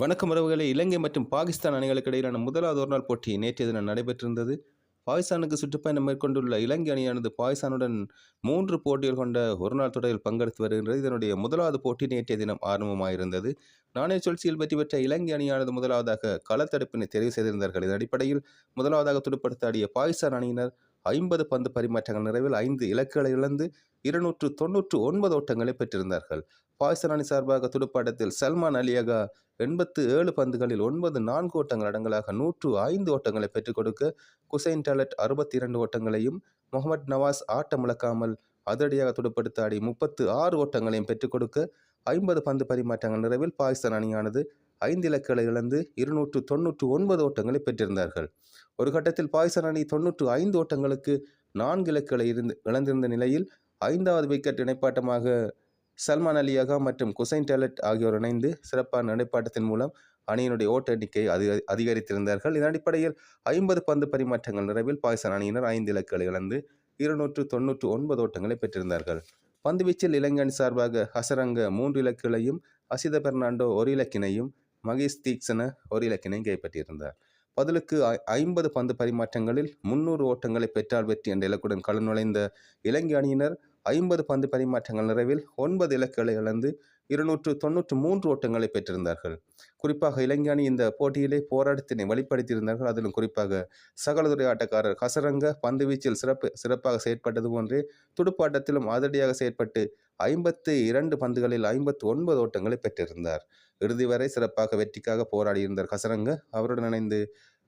வணக்கம் உறவுகளை. இலங்கை மற்றும் பாகிஸ்தான் அணிகளுக்கு இடையிலான முதலாவது ஒருநாள் போட்டி நேற்றைய தினம் நடைபெற்றிருந்தது. பாகிஸ்தானுக்கு சுற்றுப்பயணம் மேற்கொண்டுள்ள இலங்கை அணியானது பாகிஸ்தானுடன் மூன்று போட்டிகள் கொண்ட ஒருநாள் தொடரில் பங்கெடுத்து வருகின்றது. இதனுடைய முதலாவது போட்டி நேற்றைய தினம் ஆரம்பமாயிருந்தது. நாணய சுழற்சியில் வெற்றி பெற்ற இலங்கை அணியானது முதலாவதாக களத்தடுப்பினை தெரிவு செய்திருந்தார்கள். இதன் அடிப்படையில் முதலாவதாக துடுப்படுத்தாடிய பாகிஸ்தான் அணியினர் ஐம்பது பந்து பரிமாற்றங்கள் நிறைவில் ஐந்து இலக்குகளை இழந்து இருநூற்று தொன்னூற்று ஒன்பது ஓட்டங்களை பெற்றிருந்தார்கள். பாகிஸ்தான் அணி சார்பாக துடுப்பாட்டத்தில் சல்மான் அலியகா எண்பத்து ஏழு பந்துகளில் ஒன்பது நான்கு ஓட்டங்கள் அடங்கலாக நூற்று ஐந்து ஓட்டங்களை பெற்றுக் கொடுக்க குசைன் டாலட் அறுபத்தி இரண்டு ஓட்டங்களையும் முகமது நவாஸ் ஆட்டமிழக்காமல் அதிரடியாக துடுப்படுத்த ஆடி முப்பத்து ஆறு ஓட்டங்களையும் பெற்றுக் கொடுக்க ஐம்பது பந்து பரிமாற்றங்கள் நிறைவில் பாகிஸ்தான் அணியானது ஐந்து இலக்குகளை இழந்து இருநூற்று தொன்னூற்று ஒன்பது ஓட்டங்களை பெற்றிருந்தார்கள். ஒரு கட்டத்தில் பாகிஸ்தான் அணி தொன்னூற்று ஐந்து ஓட்டங்களுக்கு நான்கு இலக்குகளை இருந்து இழந்திருந்த நிலையில் ஐந்தாவது விக்கெட் இணைப்பாட்டமாக சல்மான் அலியாகா மற்றும் குசைன் டேலட் ஆகியோர் இணைந்து சிறப்பான நடைப்பாட்டத்தின் மூலம் அணியினுடைய ஓட்ட எண்ணிக்கை அதிக அதிகரித்திருந்தார்கள். இதன் அடிப்படையில் ஐம்பது பந்து பரிமாற்றங்கள் நிறைவில் பாகிஸ்தான் அணியினர் ஐந்து இலக்குகளை இழந்து இருநூற்று தொன்னூற்று ஒன்பது ஓட்டங்களை பெற்றிருந்தார்கள். பந்துவீச்சில் இலங்கை அணி சார்பாக ஹசரங்க மூன்று இலக்குகளையும் அசித பெர்னாண்டோ ஒரு இலக்கினையும் மகேஷ் தீக்ஷன ஒரு இலக்கினையும் கைப்பற்றியிருந்தார். பதிலுக்கு ஐ- ஐம்பது பந்து பரிமாற்றங்களில் முன்னூறு ஓட்டங்களை பெற்றால் வெற்றி என்ற இலக்குடன் களம் நுழைந்த இலங்கை அணியினர் ஐம்பது பந்து பரிமாற்றங்கள் நிறைவில் ஒன்பது இலக்குகளை இழந்து இருநூற்று தொன்னூற்று மூன்று ஓட்டங்களை பெற்றிருந்தார்கள். குறிப்பாக இலங்கை அணி இந்த போட்டியிலே போராட்டத்தினை வெளிப்படுத்தியிருந்தார்கள் அதிலும் குறிப்பாக சகலதுறை ஆட்டக்காரர் ஹசரங்க பந்துவீச்சில் சிறப்பு சிறப்பாக செயற்பட்டது போன்றே துடுப்பாட்டத்திலும் அதிரடியாக செயற்பட்டு ஐம்பத்து இரண்டு பந்துகளில் ஐம்பத்து ஒன்பது ஓட்டங்களை பெற்றிருந்தார். இறுதி வரை சிறப்பாக வெற்றிக்காக போராடியிருந்தார் ஹசரங்க அவருடன் இணைந்து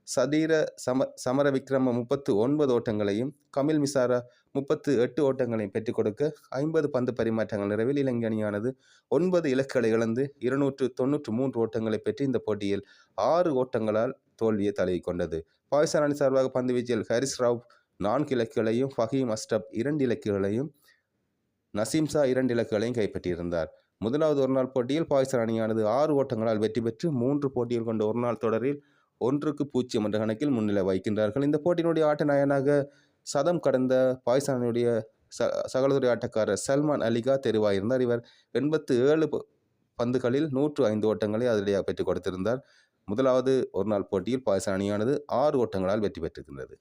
சதீர சம சமர விக்ரம முப்பத்து ஒன்பது ஓட்டங்களையும் கமில் மிசாரா முப்பத்து எட்டு ஓட்டங்களையும் பெற்றுக் கொடுக்க ஐம்பது பந்து பரிமாற்றங்கள் நிறைவில் இலங்கை அணியானது ஒன்பது இலக்குகளை இழந்து இருநூற்று தொன்னூற்று மூன்று ஓட்டங்களை பெற்று இந்த போட்டியில் ஆறு ஓட்டங்களால் தோல்வியை தழுவி கொண்டது. பாகிஸ்தான் அணி சார்பாக பந்து வீச்சில் ஹரிஸ் ராவ் நான்கு இலக்குகளையும் ஃபஹீம் அஸ்டப் இரண்டு இலக்குகளையும் நசீம்சா இரண்டு இலக்குகளையும் கைப்பற்றியிருந்தார். முதலாவது ஒருநாள் போட்டியில் பாகிஸ்தான் அணியானது ஆறு ஓட்டங்களால் வெற்றி பெற்று மூன்று போட்டிகள் கொண்ட ஒருநாள் தொடரில் ஒன்றுக்கு பூஜ்ஜியம் என்ற கணக்கில் முன்னிலை வகிக்கின்றார்கள். இந்த போட்டியினுடைய ஆட்ட நாயனாக சதம் கடந்த பாகிஸ்தானுடைய ச சகலதுறை ஆட்டக்காரர் சல்மான் அலிகா தெரிவாயிருந்தார். இவர் எண்பத்து ஏழு ப- பந்துகளில் நூற்று ஐந்து ஓட்டங்களை அதிலேயே பெற்றுக் கொடுத்திருந்தார். முதலாவது ஒருநாள் போட்டியில் பாகிஸ்தான் அணியானது ஆறு ஓட்டங்களால் வெற்றி பெற்றிருக்கின்றது.